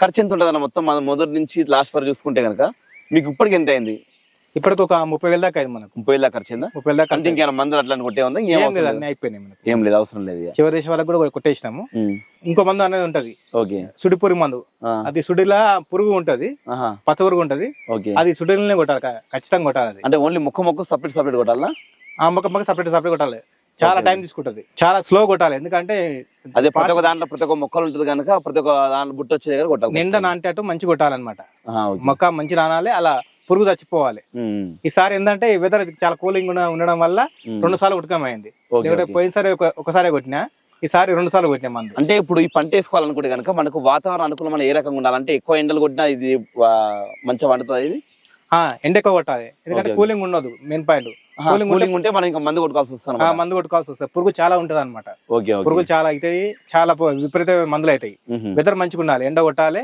ఖర్చు ఎంత ఉంటుంది మొత్తం మన మొదటి నుంచి లాస్ట్ వరకు చూసుకుంటే కనుక మీకు ఇప్పటికి ఎంత అయింది? ఇప్పటికి ఒక ముప్పై వేల దాకా అయింది మనకు. ముప్పై వేల దాకా ఖర్చు అయిందా ముప్పై వేల దాకా అంటే ఇంకేమైనా మందులు అట్లా కొట్టే ఉందా? ఏం అవసరం లేదు లేదా? అన్ని అయిపోయినాయి మనకు. ఏం లేదు అవసరం లేదు ఇక. చివరి దేశం వాళ్ళకి కూడా కొట్టేసినాము. ఉమ్, ఇంకో మందు అనేది ఉంటది. ఓకే. సుడిపురి మందు. ఆ, అది సుడిలా పురుగు ఉంటది ఆహా, పచ్చ పురుగు ఉంటది. ఓకే. అది సుడిలనే కొట్టాలి క- ఖచ్చితంగా కొట్టాలి అది. అంటే ఓన్లీ ముక్క ముక్క సపరేట్ సపరేట్ కొట్టాలా? ఆ మొక్క మొక్క సపరేట్ సపరేట్ కొట్టాలి. చాలా. టైం తీసుకుంటది. చాలా స్లో కొట్టాలి. ఎందుకంటే అదే ప్రతి ఒక్క దాంట్లో ప్రతి ఒక్క మొక్కలు ఉంటుంది కనుక ప్రతి ఒక్క దాంట్లో బుట్ట వచ్చే దగ్గర కొట్టాలి నిండా నాటేట్టు మంచి కొట్టాలన్నమాట. మొక్క మంచి నానాలి అలా పురుగు చచ్చిపోవాలి. ఈసారి ఏంటంటే వెదర్ చాలా కూలింగ్ ఉండడం వల్ల రెండు సార్లు ఉడకమైంది. ఓకే. పోయినసారి ఒక- ఒకసారి కొట్టినా ఈసారి రెండు సార్లు కొట్టినా మందు. అంటే ఇప్పుడు ఈ పంట వేసుకోవాలనుకుంటే కనుక మనకు వాతావరణం అనుకూలమైన ఏ రకంగా ఉండాలంటే ఎక్కువ ఎండలు కొట్టినా ఇది మంచిగా పండుతుంది ఇది? ఎండ ఎక్కువ కొట్టాలి. ఎందుకంటే. కూలింగ్ ఉండదు మెయిన్ పాయింట్ కూలింగ్ కూలింగ్ ఉంటే మనం ఇంకా మందు కొట్టుకోవాల్సి వస్తుంది ఆ మందు కొట్టుకోవాల్సి వస్తుంది. పురుగు చాలా ఉంటది అనమాట పురుగులు చాలా అవుతాయి చాలా విపరీత మందులు అవుతాయి. వెదర్ మంచిగా ఉండాలి ఎండ కొట్టాలి.